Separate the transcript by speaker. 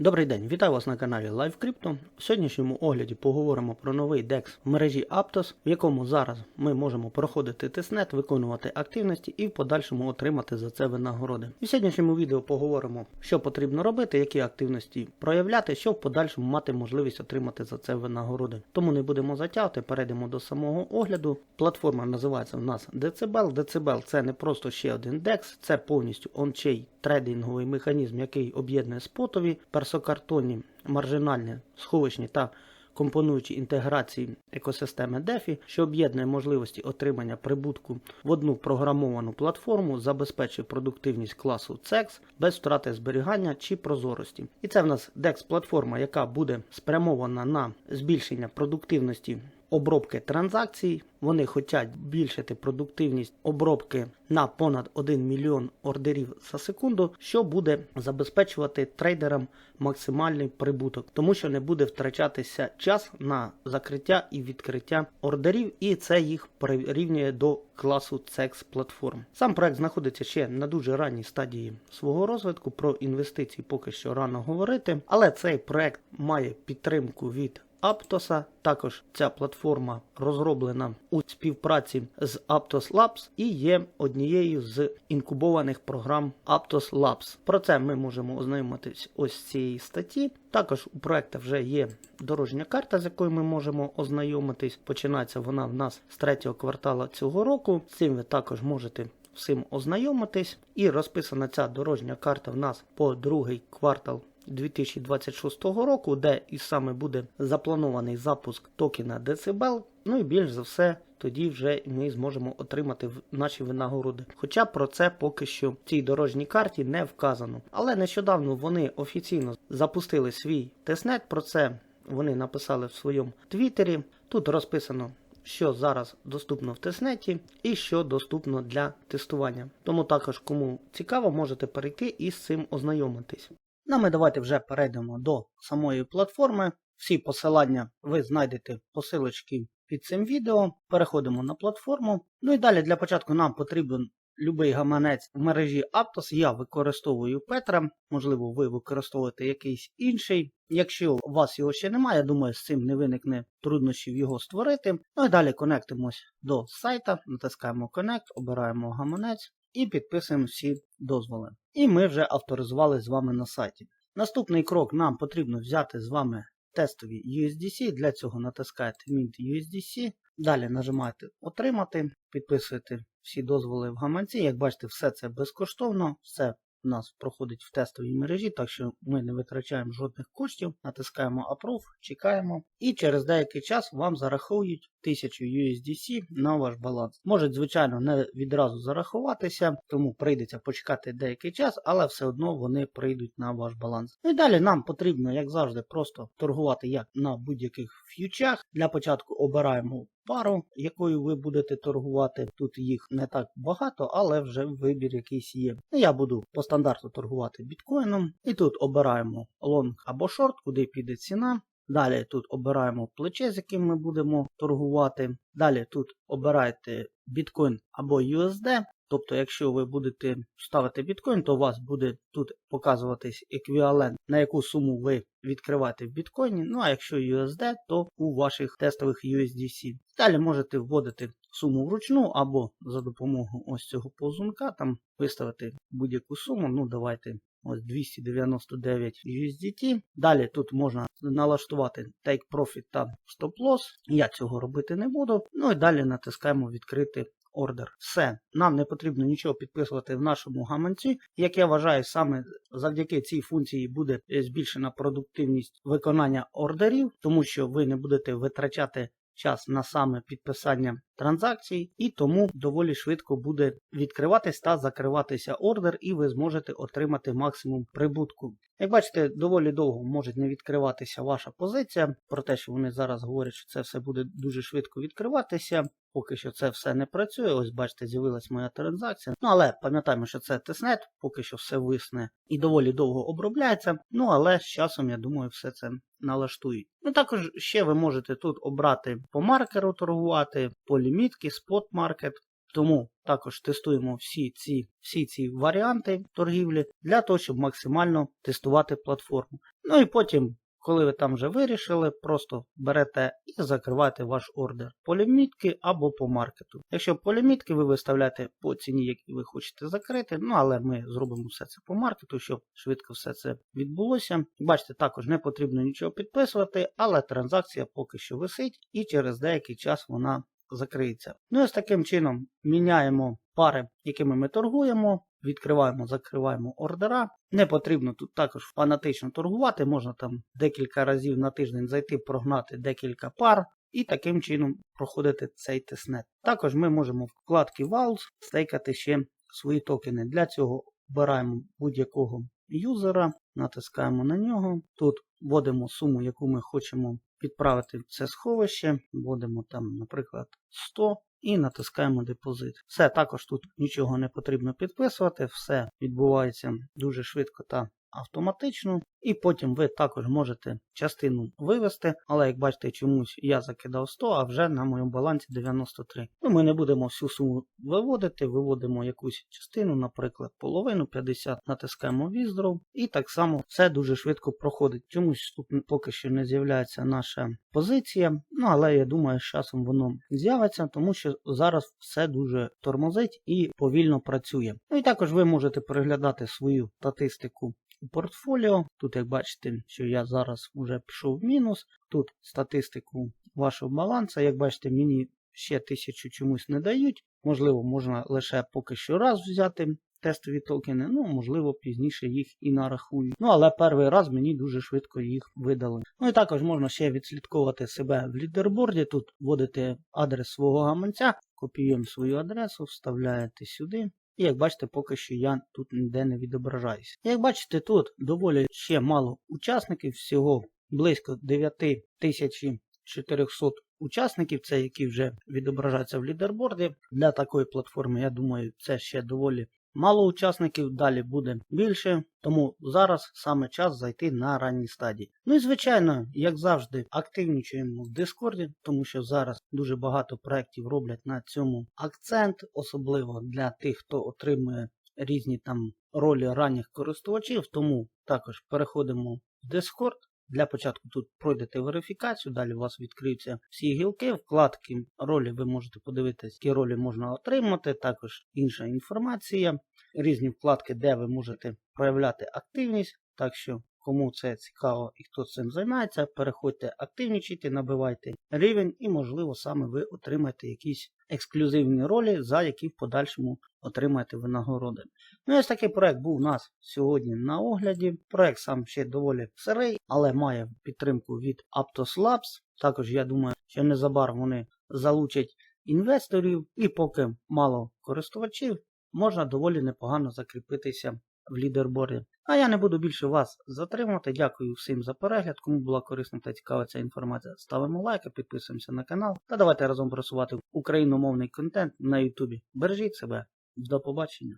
Speaker 1: Добрий день, вітаю вас на каналі LiveCrypto. В сьогоднішньому огляді поговоримо про новий DEX в мережі Aptos, в якому зараз ми можемо проходити тестнет, виконувати активності і в подальшому отримати за це винагороди. І в сьогоднішньому відео поговоримо, що потрібно робити, які активності проявляти, щоб в подальшому мати можливість отримати за це винагороди. Тому не будемо затягувати, перейдемо до самого огляду. Платформа називається в нас Decibel. Decibel це не просто ще один DEX, це повністю ончей трейдинговий механізм, який об'єднує спотові, персокартонні, маржинальні, сховищні та компонуючі інтеграції екосистеми DeFi, що об'єднує можливості отримання прибутку в одну програмовану платформу, забезпечує продуктивність класу CEX без втрати зберігання чи прозорості. І це в нас DEX-платформа, яка буде спрямована на збільшення продуктивності обробки транзакцій. Вони хочуть збільшити продуктивність обробки на понад 1 мільйон ордерів за секунду, що буде забезпечувати трейдерам максимальний прибуток, тому що не буде втрачатися час на закриття і відкриття ордерів, і це їх прирівнює до класу CEX платформ. Сам проект знаходиться ще на дуже ранній стадії свого розвитку. Про інвестиції поки що рано говорити, але цей проект має підтримку від Aptos. Також ця платформа розроблена у співпраці з Aptos Labs і є однією з інкубованих програм Aptos Labs. Про це ми можемо ознайомитись ось з цієї статті. Також у проекту вже є дорожня карта, з якою ми можемо ознайомитись. Починається вона в нас з третього квартала цього року. З цим ви також можете всім ознайомитись. І розписана ця дорожня карта в нас по другий квартал 2026 року, де і саме буде запланований запуск токена Decibel. Ну і більш за все, тоді вже ми зможемо отримати наші винагороди. Хоча про це поки що в цій дорожній карті не вказано. Але нещодавно вони офіційно запустили свій тестнет. Про це вони написали в своєму твіттері. Тут розписано. Що зараз доступно в тестнеті і що доступно для тестування. Тому також, кому цікаво, можете перейти і з цим ознайомитись. Ну ми давайте вже перейдемо до самої платформи. Всі посилання ви знайдете посилочки під цим відео. Переходимо на платформу. Ну і далі для початку нам потрібен будь-який гаманець в мережі Aptos. Я використовую Petra, можливо, ви використовуєте якийсь інший. Якщо у вас його ще немає, я думаю, з цим не виникне труднощів його створити. Ну і далі конектимось до сайта, натискаємо Connect, обираємо гаманець і підписуємо всі дозволи. І ми вже авторизували з вами на сайті. Наступний крок нам потрібно взяти з вами тестові USDC. Для цього натискаєте Mint USDC. Далі нажимаєте Отримати, підписуєте всі дозволи в гаманці. Як бачите, все це безкоштовно, все у нас проходить в тестовій мережі, так що ми не витрачаємо жодних коштів. Натискаємо Approve, чекаємо. І через деякий час вам зарахують 1000 USDC на ваш баланс. Можуть, звичайно, не відразу зарахуватися, тому прийдеться почекати деякий час, але все одно вони прийдуть на ваш баланс. Ну і далі нам потрібно, як завжди, просто торгувати як на будь-яких ф'ючах. Для початку обираємо. Пару, якою ви будете торгувати. Тут їх не так багато, але вже вибір якийсь є. Я буду по стандарту торгувати біткоїном. І тут обираємо лонг або шорт, куди піде ціна. Далі тут обираємо плече, з яким ми будемо торгувати. Далі тут обираєте біткоін або USD. Тобто, якщо ви будете ставити біткоін, то у вас буде тут показуватись еквівалент, на яку суму ви відкриваєте в біткоїні. Ну а якщо USD, то у ваших тестових USDC. Далі можете вводити суму вручну або за допомогою ось цього ползунка, там виставити будь-яку суму. Ну, давайте ось 299 USDT. Далі тут можна налаштувати Take Profit та Stop Loss. Я цього робити не буду. Ну і далі натискаємо відкрити ордер. Все, нам не потрібно нічого підписувати в нашому гаманці. Як я вважаю, саме завдяки цій функції буде збільшена продуктивність виконання ордерів, тому що ви не будете витрачати час на саме підписання транзакцій, і тому доволі швидко буде відкриватись та закриватися ордер, і ви зможете отримати максимум прибутку. Як бачите, доволі довго може не відкриватися ваша позиція, про те, що вони зараз говорять, що це все буде дуже швидко відкриватися. Поки що це все не працює. Ось, бачите, з'явилась моя транзакція. Ну, але пам'ятаємо, що це тестнет, поки що все висне і доволі довго обробляється. Ну, але з часом, я думаю, все це налаштують. Ну, також ще ви можете тут обрати по маркеру торгувати, по лімітки, спот маркет. Тому також тестуємо всі ці всі ці варіанти торгівлі для того, щоб максимально тестувати платформу. Ну і потім, коли ви там вже вирішили, просто берете і закриваєте ваш ордер по лімітки або по маркету. Якщо по лімітки ви виставляєте по ціні, які ви хочете закрити, ну але ми зробимо все це по маркету, щоб швидко все це відбулося. Бачите, також не потрібно нічого підписувати, але транзакція поки що висить і через деякий час вона закриється. Ну і ось таким чином міняємо пари, якими ми торгуємо. Відкриваємо, закриваємо ордера. Не потрібно тут також фанатично торгувати, можна там декілька разів на тиждень зайти, прогнати декілька пар і таким чином проходити цей тестнет. Також ми можемо в вкладці Vaults стейкати ще свої токени. Для цього обираємо будь-якого юзера, натискаємо на нього. Тут вводимо суму, яку ми хочемо відправити в це сховище. Вводимо там, наприклад, 100 і натискаємо депозит. Все, також тут нічого не потрібно підписувати, все відбувається дуже швидко та автоматично. І потім ви також можете частину вивести, але як бачите, чомусь я закидав 100, а вже на моєму балансі 93. Ну, ми не будемо всю суму виводити, виводимо якусь частину, наприклад, половину 50, натискаємо Withdraw, і так само все дуже швидко проходить. Чомусь тут поки що не з'являється наша позиція, ну але я думаю, з часом воно з'явиться, тому що зараз все дуже тормозить і повільно працює. Ну і також ви можете переглядати свою статистику у портфоліо. Тут, як бачите, що я зараз вже пішов в мінус. Тут статистику вашого балансу. Як бачите, мені ще тисячу чомусь не дають. Можливо, можна лише поки що раз взяти тестові токени, ну, можливо, пізніше їх і нарахую. Ну, але перший раз мені дуже швидко їх видали. Ну і також можна ще відслідковувати себе в лідерборді. Тут вводите адрес свого гаманця, копіюємо свою адресу, вставляєте сюди. І як бачите, поки що я тут ніде не відображаюся. Як бачите, тут доволі ще мало учасників, всього близько 9400 учасників, це які вже відображаються в лідерборді. Для такої платформи, я думаю, це ще доволі мало учасників, далі буде більше. Тому зараз саме час зайти на ранній стадії. Ну і звичайно, як завжди, активнічуємо в Дискорді, тому що зараз дуже багато проєктів роблять на цьому акцент, особливо для тих, хто отримує різні там ролі ранніх користувачів. Тому також переходимо в Discord. Для початку тут пройдете верифікацію, далі у вас відкриються всі гілки, вкладки ролі, ви можете подивитися, які ролі можна отримати, також інша інформація, різні вкладки, де ви можете проявляти активність. Так що, кому це цікаво і хто цим займається, переходьте активнічайте, набивайте рівень і, можливо, саме ви отримаєте якісь ексклюзивні ролі, за які в подальшому отримаєте винагороди. Ну ось такий проект був у нас сьогодні на огляді. Проект сам ще доволі сирий, але має підтримку від Aptos Labs. Також я думаю, що незабаром вони залучать інвесторів, і поки мало користувачів, можна доволі непогано закріпитися в лідерборді. А я не буду більше вас затримувати. Дякую всім за перегляд. Кому була корисна та цікава ця інформація, ставимо лайки, підписуємося на канал та давайте разом просувати україномовний контент на Ютубі. Бережіть себе, до побачення!